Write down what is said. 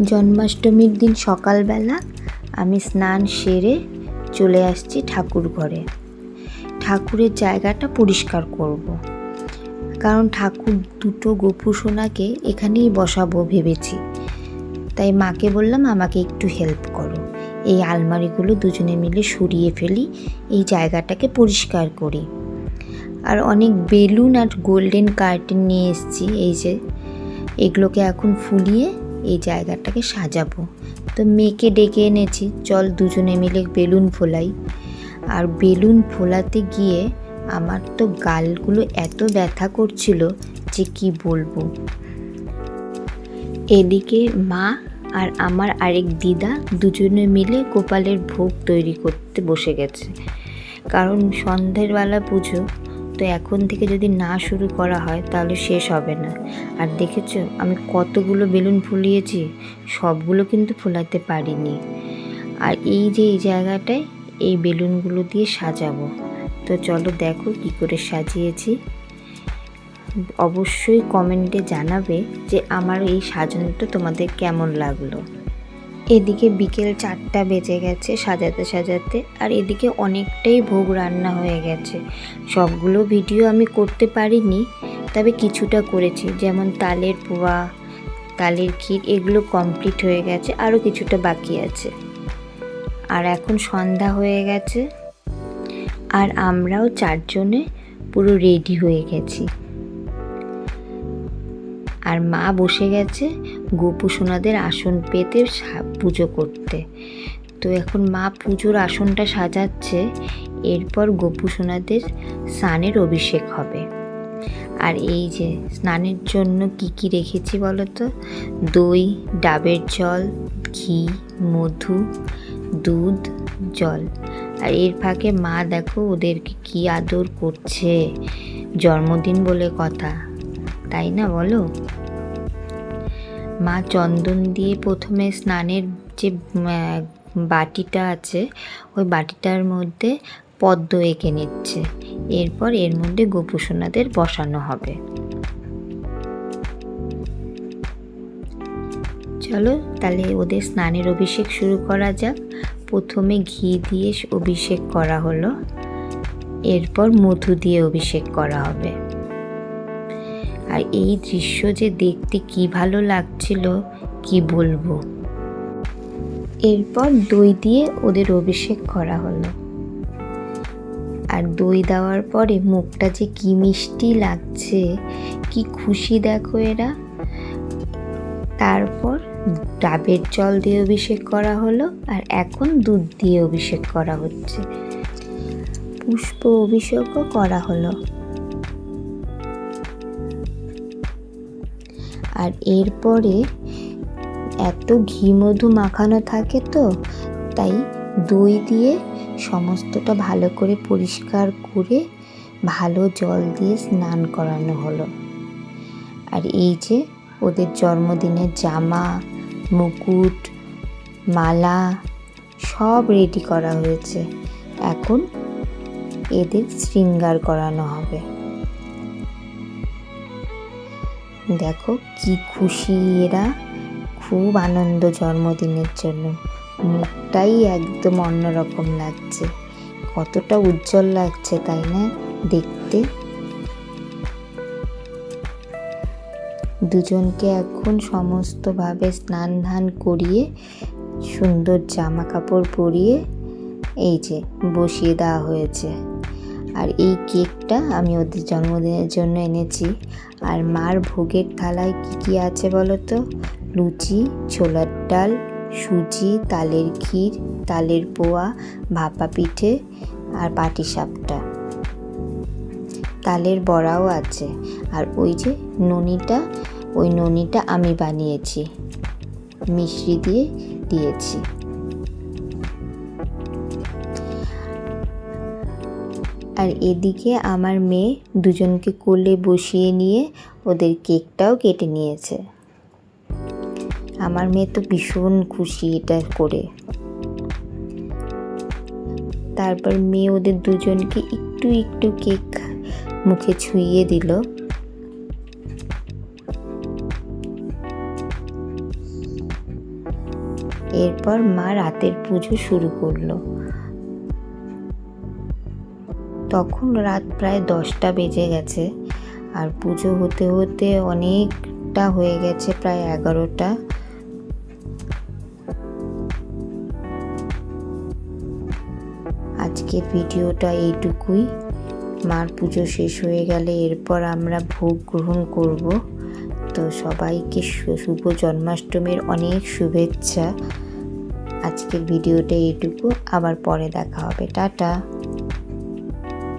জন্মাষ্টমীর দিন সকালবেলা আমি স্নান সেরে চলে আসছি ঠাকুর ঘরে। ঠাকুরের জায়গাটা পরিষ্কার করব। কারণ ঠাকুর দুটো গোপু সোনাকে এখানেই বসাবো ভেবেছি। তাই মাকে বললাম, আমাকে একটু হেল্প করো। এই আলমারিগুলো দুজনে মিলে সরিয়ে ফেলি, এই জায়গাটাকে পরিষ্কার করি। আর অনেক বেলুন আর গোল্ডেন কার্টেন নিয়ে এসেছি, এই যে এগুলোকে এখন ফুলিয়ে এই জায়গাটাকে সাজাবো। তো মেয়েকে ডেকে এনেছি। চল দুজনে মিলে বেলুন ফোলাই। আর বেলুন ফোলাতে গিয়ে আমার তো গালগুলো এত ব্যথা করছিল যে কি বলব। এদিকে মা আর আমার আরেক দিদা দুজনে মিলে গোপালের ভোগ তৈরি করতে বসে গেছে। কারণ সন্ধ্যের বেলা পুজো তো এখন থেকে যদি না শুরু করা হয়, তাহলে শেষ হবে না। আর দেখেছ, আমি কতগুলো বেলুন ফুলিয়েছি, সবগুলো কিন্তু ফোলাতে পারিনি। আর এই যে এই জায়গাটায়, এই বেলুনগুলো দিয়ে সাজাবো। তো চলো দেখো কি করে সাজিয়েছি। অবশ্যই কমেন্টে জানাবে যে আমার এই সাজানোটা তোমাদের কেমন লাগল। এদিকে বিকেল চারটা বেজে গেছে সাজাতে সাজাতে, আর এদিকে অনেকটাই ভোগ রান্না হয়ে গেছে। সবগুলো ভিডিও আমি করতে পারিনি, তবে কিছুটা করেছি। যেমন তালের পোয়া, তালের ক্ষীর, এগুলো কমপ্লিট হয়ে গেছে, আরও কিছুটা বাকি আছে। আর এখন সন্ধ্যা হয়ে গেছে, আর আমরাও চারজনে পুরো রেডি হয়ে গেছি। আর মা বসে গেছে গোপু সোনাদের আসন পেতে পুজো করতে। তো এখন মা পুজোর আসনটা সাজাচ্ছে, এরপর গোপু সোনাদের স্নানের অভিষেক হবে। আর এই যে স্নানের জন্য কি কি রেখেছি বলো তো দই, ডাবের জল, ঘি, মধু, দুধ, জল। আর এর ফাঁকে মা দেখো ওদেরকে কি আদর করছে। জন্মদিন বলে কথা, তাই না বলো? মা চন্দন দিয়ে প্রথমে স্নানের যে বাটিটা আছে, ওই বাটিটার মধ্যে পদ্ম এঁকে নিচ্ছে। এরপর এর মধ্যে গোপুসোনাদের বসানো হবে। চলো, তাহলে ওদের স্নানের অভিষেক শুরু করা যাক। প্রথমে ঘি দিয়ে অভিষেক করা হলো। এরপর মধু দিয়ে অভিষেক করা হবে। আর এই দৃশ্য যে দেখতে কি ভালো লাগছিল, কি বলব? এরপর দই দিয়ে ওদের অভিষেক করা হলো। আর দই দেওয়ার পরে মুখটা যে কি মিষ্টি লাগছে, কি খুশি দেখো এরা। তারপর ডাবের জল দিয়ে অভিষেক করা হলো আর এখন দুধ দিয়ে অভিষেক করা হচ্ছে। পুষ্প অভিষেকও করা হলো। আর এরপরে এত ঘি মধু মাখানো থাকে তো, তাই দই দিয়ে সমস্তটা ভালো করে পরিষ্কার করে ভালো জল দিয়ে স্নান করানো হলো। আর এই যে ওদের জন্মদিনের জামা, মুকুট, মালা সব রেডি করা হয়েছে। এখন এদের শৃঙ্গার করানো হবে। দেখো কি খুশি এরা। খুব আনন্দ জন্মদিনের জন্য। মুখটাই একদম অন্যরকম লাগছে। কতটা উজ্জ্বল লাগছে, তাই না? দেখতে। দুজনকে এখন সমস্তভাবে স্নান ধান করিয়ে, সুন্দর জামা কাপড় পরিয়ে, এই যে বসিয়ে দেওয়া হয়েছে। আর এই কেকটা আমি ওদের জন্মদিনের জন্য এনেছি। আর মার ভোগের থালায় কি কি আছে বলো তো? লুচি, ছোলার ডাল, সুজি, তালের ক্ষীর, তালের পোয়া, ভাপা পিঠে আর পাটিসাপটা তালের বড়াও আছে। আর ওই যে ননিটা, ওই ননিটা আমি বানিয়েছি। মিশ্রি দিয়ে দিয়েছি। আর এদিকে আমার মেয়ে দুজনকে কোলে বসিয়ে নিয়ে ওদের কেকটাও কেটে নিয়েছে। আমার মেয়ে তো ভীষণ খুশি এটা করে। তারপর মেয়ে ওদের দুজনকে একটু একটু কেক মুখে ছুঁইয়ে দিল। এরপর মা রাতের পুজো শুরু করল। তখন রাত প্রায় দশটা বেজে গেছে। আর পুজো হতে হতে অনেকটা হয়ে গেছে, প্রায় এগারোটা। আজকের ভিডিওটা এইটুকুই। মার পুজো শেষ হয়ে গেলে এরপর আমরা ভোগ গ্রহণ করব। তো সবাইকে শুভ জন্মাষ্টমীর অনেক শুভেচ্ছা। আজকের ভিডিওটা এইটুকু, আবার পরে দেখা হবে। টাটা।